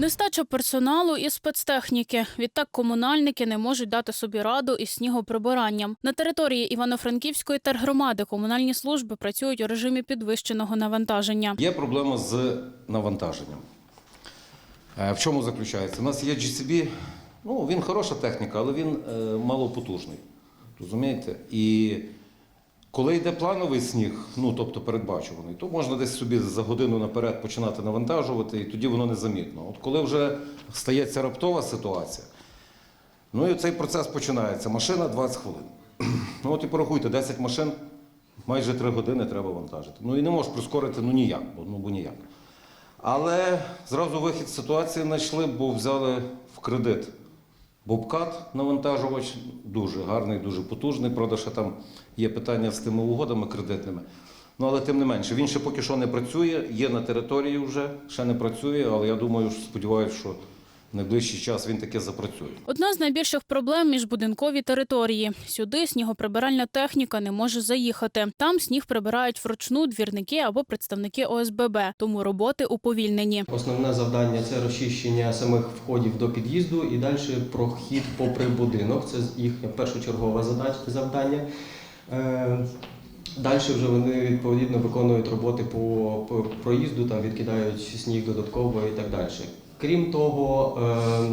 Нестача персоналу і спецтехніки. Відтак комунальники не можуть дати собі раду із снігоприбиранням. На території Івано-Франківської тергромади комунальні служби працюють у режимі підвищеного навантаження. Є проблема з навантаженням. Е, В чому заключається? У нас є GCB, ну він хороша техніка, але він е, малопотужний. Розумієте? І коли йде плановий сніг, ну тобто передбачуваний, то можна десь собі за годину наперед починати навантажувати, і тоді воно незамітно. От коли вже стається раптова ситуація, ну і цей процес починається. Машина 20 хвилин. Ну от і порахуйте, 10 машин, майже 3 години треба вантажити. Ну і не можеш прискорити ну ніяк, ну бо ніяк. Але зразу вихід з ситуації знайшли, бо взяли в кредит Бобкат навантажувач, дуже гарний, дуже потужний. Правда, ще там є питання з тими угодами кредитними. Ну, але тим не менше, він ще поки що не працює, є на території вже, ще не працює, але я думаю, сподіваюся, що в найближчий час він таки запрацює. Одна з найбільших проблем міжбудинкові території. Сюди снігоприбиральна техніка не може заїхати. Там сніг прибирають вручну двірники або представники ОСББ, тому роботи уповільнені. Основне завдання це розчищення самих входів до під'їзду і далі прохід попри будинок. Це їхнє першочергове задач- завдання. Е, Далі вже вони відповідно виконують роботи по, по проїзду, там відкидають сніг додатково і так далі. Крім того, е,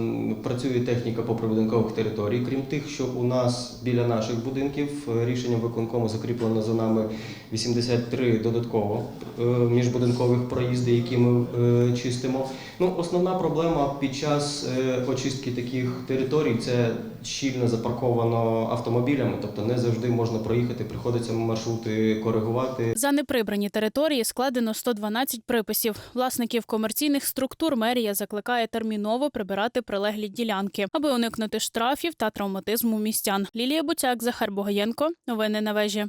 працює техніка по прибудинкових територій. Крім тих, що у нас біля наших будинків е, рішенням виконкому закріплено за нами 83 додатково е, міжбудинкових проїзди, які ми е, чистимо. Ну, основна проблема під час очистки таких територій це щільно запарковано автомобілями, тобто не завжди можна проїхати, приходиться маршрути коригувати. За неприбрані території складено 112 приписів. Власників комерційних структур мерія закликає терміново прибирати прилеглі ділянки, аби уникнути штрафів та травматизму містян. Лілія Буцяк, Захар Богоєнко. Новини на вежі.